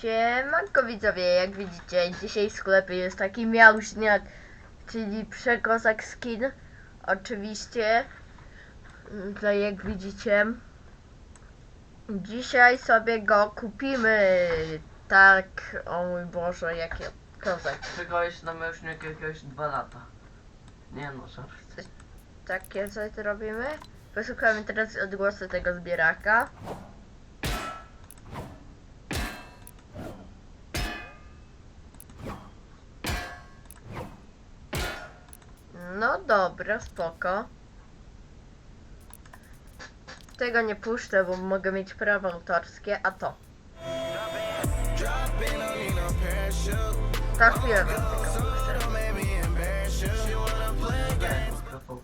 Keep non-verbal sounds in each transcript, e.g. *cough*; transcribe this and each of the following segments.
Siemanko widzowie, jak widzicie, dzisiaj w sklepie jest taki miałśniak, czyli przekozak skin. Oczywiście, tutaj jak widzicie, dzisiaj sobie go kupimy. Tak, o mój Boże, jaki kozak. Czekałeś na mężniak jakiegoś dwa lata. Nie no, żart. Takie coś robimy. Posłuchamy teraz odgłosu tego zbieraka. No dobra, spoko. Tego nie puszczę, bo mogę mieć prawa autorskie, a to.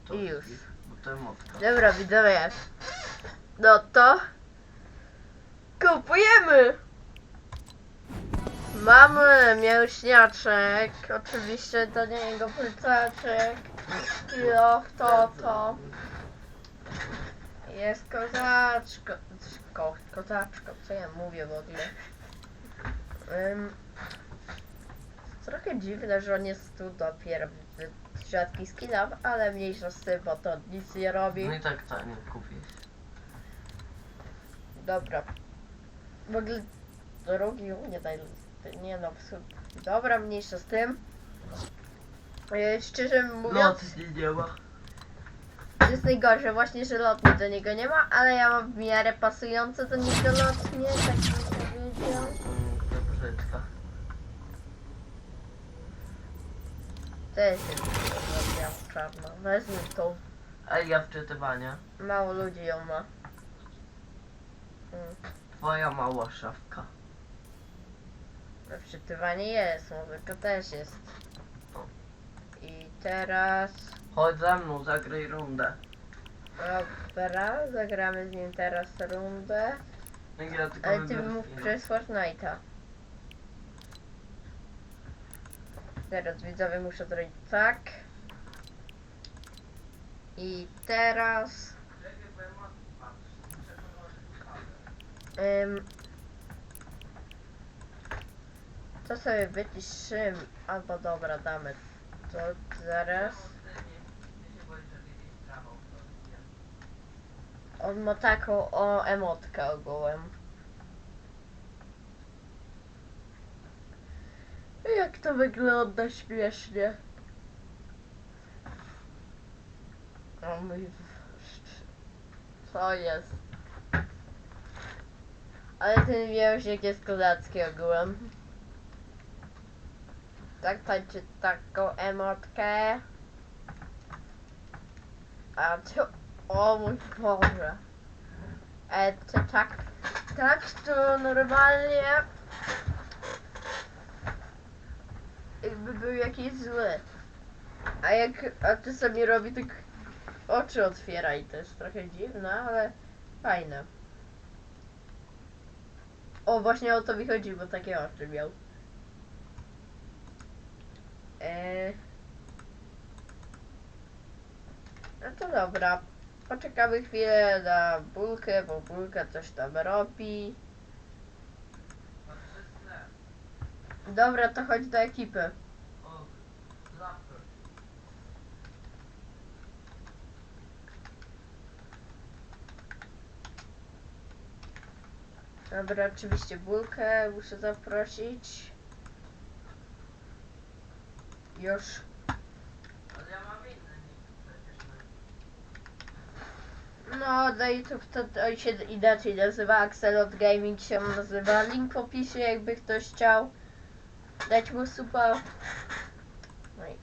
To I już. Dobra, widzowie. No to kupujemy! Mamy mięśniaczek, oczywiście do niego plecaczek, kilo, to, to. Jest kozaczko, ko, kozaczko, co ja mówię w ogóle. Ym, trochę dziwne, że on jest tu dopiero w rzadkich skinach, ale mniejsza z tym, bo to nic nie robi. No i tak tanie kupię. Dobra. W ogóle drugi nie daj. Nie no, w sumie. Dobra, mniejsza z tym. E, Szczerze mówiąc, Nocy nie ma. to jest najgorsze właśnie, że lotni do niego nie ma, ale ja mam w miarę pasujące do niego lotnie, tak bym powiedział. To brzydka. Też jest czarna. Wezmę tą. Ej, ja wczytywanie. Mało ludzi ją ma. Mm. Twoja mała szafka. No, Wczytywanie jest, muzyka też jest. I teraz... Chodź ze mną, zagraj rundę. Dobra, zagramy z nim teraz rundę. Jak ja tylko Ale ty wybiorę mów przez Fortnite'a. Teraz widzowie muszę zrobić tak. I teraz... Ym, to sobie wyciszymy, albo dobra, damy to zaraz. On ma taką o emotkę ogółem. Jak to wygląda śmiesznie. O mój... Co jest? Ale ten wierszyk jest kozacki ogółem. Tak tańczy taką emotkę. A tu... O mój Boże. E, to tak... Tak to normalnie... Jakby był jakiś zły. A jak... A ty sobie robi tak... Oczy otwiera i to jest trochę dziwne, ale fajne. O, właśnie o to mi chodzi, bo takie oczy miał. Eee... No to dobra. Poczekamy chwilę na bulkę, bo bulka coś tam robi. Dobra, to chodź do ekipy. Dobra, oczywiście bulkę muszę zaprosić. Już. No. Na YouTube to, to się inaczej nazywa. Axelot Gaming się nazywa. Link w opisie, jakby ktoś chciał dać mu supa. No i...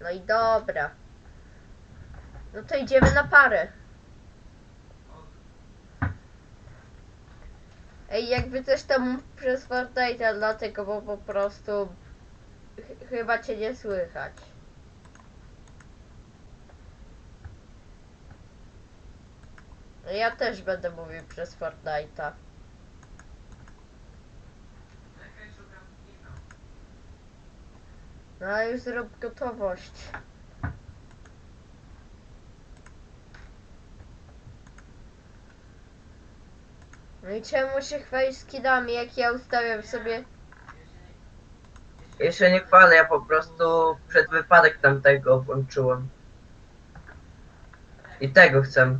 No i dobra. No to idziemy na parę. Jakby coś tam przez Fortnite, dlatego, bo po prostu ch- chyba cię nie słychać. No Ja też będę mówił przez Fortnite'a. No już zrób gotowość. No i czemu się chwalisz skinami, jak ja ustawiam sobie... Się nie chwalę, ja po prostu przed wypadek tamtego włączyłem. I tego chcę.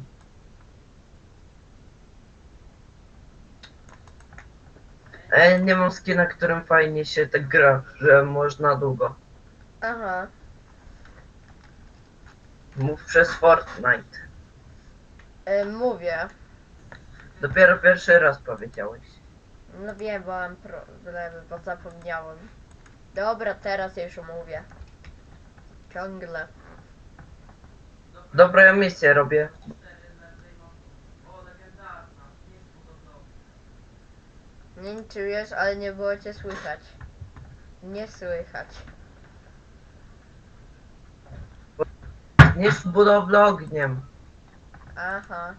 Ja nie mam skina, którym fajnie się tak gra, że można długo. Aha. Mów przez Fortnite. E, mówię. Dopiero pierwszy raz powiedziałeś. No wiem, bo mam problemy, bo zapomniałem. Dobra, teraz już mówię. Ciągle. Dobra, ja misję robię. Nie wiesz, ale nie było cię słychać. Nie słychać. Niż budowlę ogniem. Aha.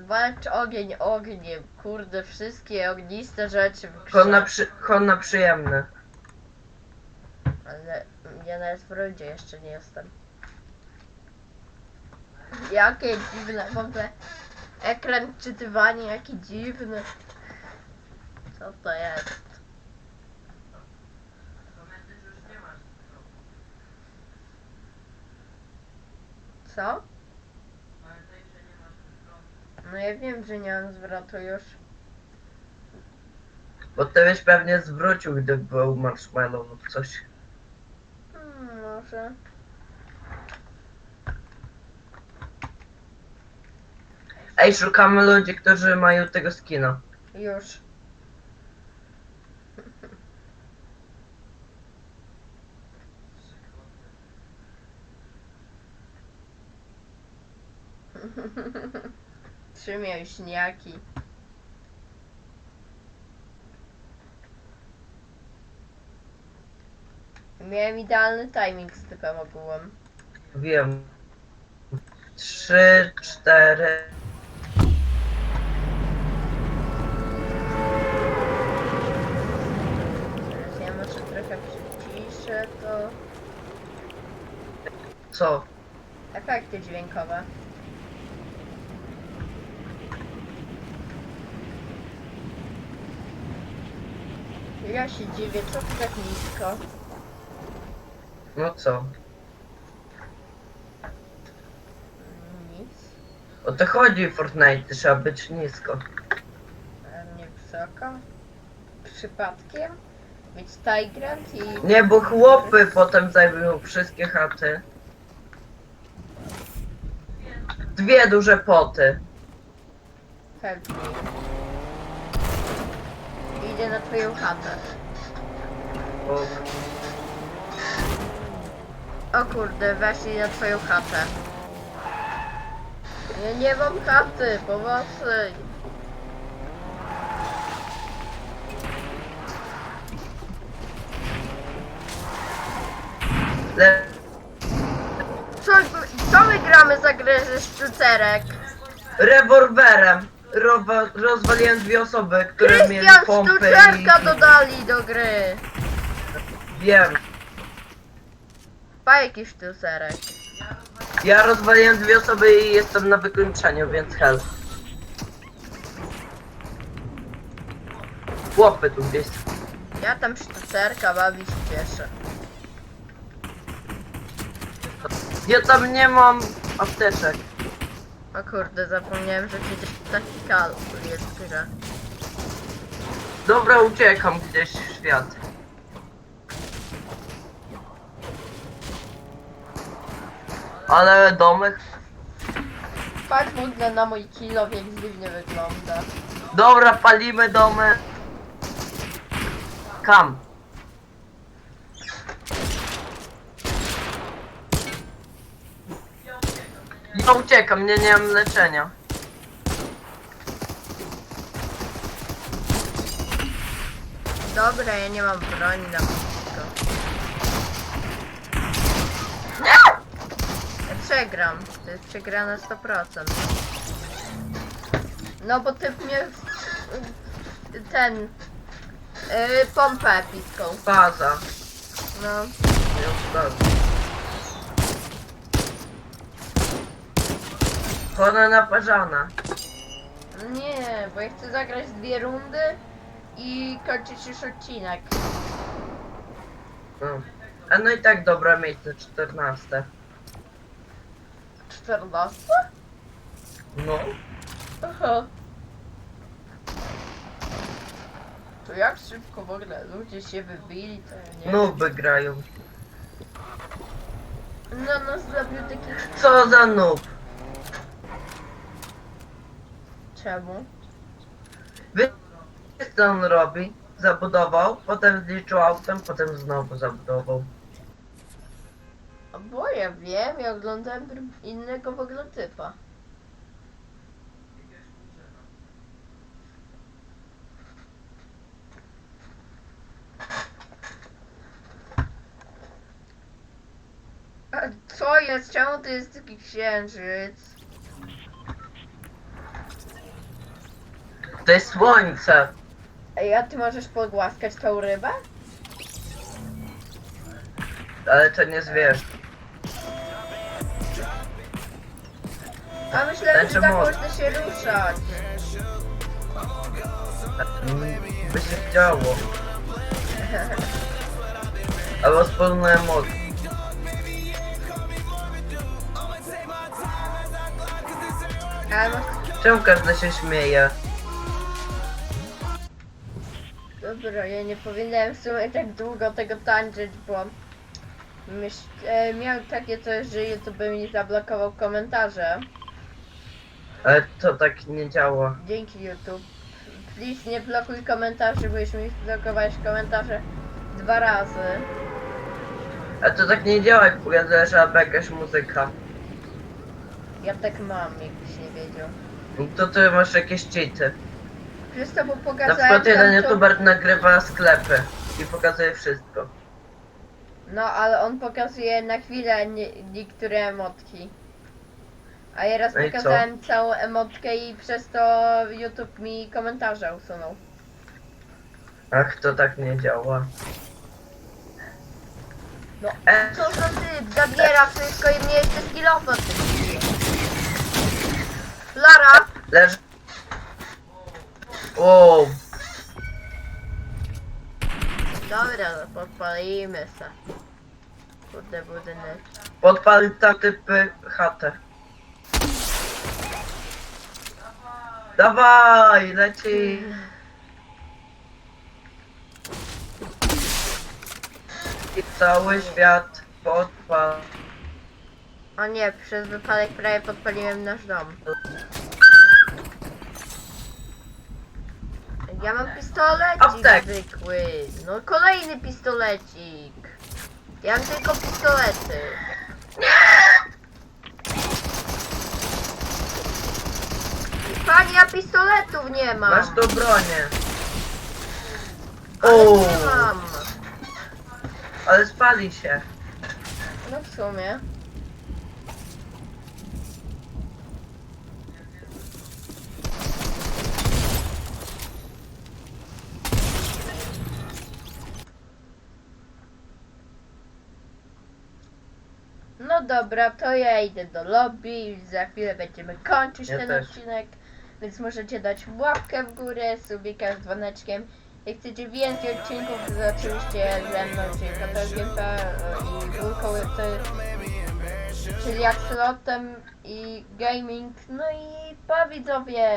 Walcz ogień ogniem. Kurde, wszystkie ogniste rzeczy w grze. Honna, przy, honna przyjemny. Ale ja nawet w rundzie jeszcze nie jestem. Jakie dziwne, w ogóle ekran czytywania, jaki dziwny. Co to jest? Co? No ja wiem, że nie mam zwrotu już. Bo ty byś pewnie zwrócił, gdy był marshmallow lub coś. Hmm, może. Ej, szukamy ludzi, którzy mają tego skina. Już. *laughs* Trzy mięśniaki. Miałem idealny timing z typem ogółem. Wiem. Trzy, cztery. Teraz ja może trochę przyciszę to. Co? Efekty dźwiękowe. Ja się dziwię, co tu tak nisko? No co? Nic. O to chodzi w Fortnite, trzeba być nisko. A nie wysoko? Przypadkiem? Mieć Tigrant i... Nie, bo chłopy potem zajmują wszystkie chaty. Dwie duże poty. Help me. Idę na twoją chatę. O, O kurde, weszli na twoją chatę. Ja nie mam chaty, pomocy. Co, co my gramy za grę ze sztucerek? Rewolwerem. Rowa... Rozwaliłem dwie osoby, które mieli Krystian, pompy sztucerka i... dodali do gry. Wiem. Bajki sztucerek. Ja rozwaliłem dwie osoby i jestem na wykończeniu, więc help. Chłopy tu gdzieś. Ja tam sztucerka bawi się cieszę. Ja tam nie mam apteczek. O kurde, zapomniałem, że przecież taki kal jest w grze. Dobra, uciekam gdzieś w świat. Ale domek. Patrz ogóle na mój kilo, jak dziwnie wygląda. Dobra, palimy domy. Kam. Ja uciekam, nie, nie mam leczenia. Dobra, ja nie mam broni na blisko. Ja przegram. To jest przegrane 100%. No bo ty mnie... Ten... Yy, pompę epicką. Baza. No. Już baza. Ona naparzana. Nie, bo ja chcę zagrać dwie rundy i kończyć już odcinek. No. A no i tak dobra miejsce, 14. 14? No. Aha. To jak szybko w ogóle ludzie się wybili, to ja nie No wygrają. No, no zrobił taki... Co za noob? Czemu? Wiesz co on robi? Zabudował, potem zliczył autem, potem znowu zabudował. Bo ja wiem, ja oglądałem innego w ogóle typa. A co jest? Czemu to jest taki księżyc? To jest słońce. Ej, a ty możesz pogłaskać tą rybę? Ale to nie zwierz. A myślałem, że Znaczy tak może. można się ruszać. Mm, By się chciało. Albo wspólne emocje. Czemu każdy się śmieje? Dobra, ja nie powinienem w sumie tak długo tego tańczyć, bo myśl, e, miał takie coś, że YouTube mi zablokował komentarze. Ale to tak nie działa. Dzięki YouTube. Please nie blokuj komentarzy, bo już mi blokowałeś komentarze dwa razy. A to tak nie działa, jak pokazujesz albo jakaś muzyka. Ja tak mam, jakbyś nie wiedział. No To ty masz jakieś cheaty. Przez to, bo Na pokazałem przykład jeden tam to- youtuber nagrywa sklepy i pokazuje wszystko. No, ale on pokazuje na chwilę nie, niektóre emotki. A ja raz No i co? pokazałem całą emotkę i przez to YouTube mi komentarze usunął. Ach, to tak nie działa. No, E, co za typ, zabiera wszystko i mnie jeszcze skillofa Lara! leży... O, Dobra, no podpalimy se. Kurde budynek. podpalił tam typy chatę. Dawaj, leci. I cały świat podpal. O nie, przez wypadek prawie podpaliłem nasz dom. Ja mam pistolecik Aptek. zwykły. No kolejny pistolecik. Ja mam tylko pistolety. Pani, ja pistoletów nie mam. Masz tu bronię. Ale O, nie mam. ale spali się. No w sumie. Dobra, to ja idę do lobby i za chwilę będziemy kończyć Ja ten też. odcinek. Więc możecie dać łapkę w górę, subika z dzwoneczkiem. Jak chcecie więcej odcinków, to oczywiście ze mną, czyli Katarzyna i Górką, czyli Axelotem i Gaming. No i pa widzowie!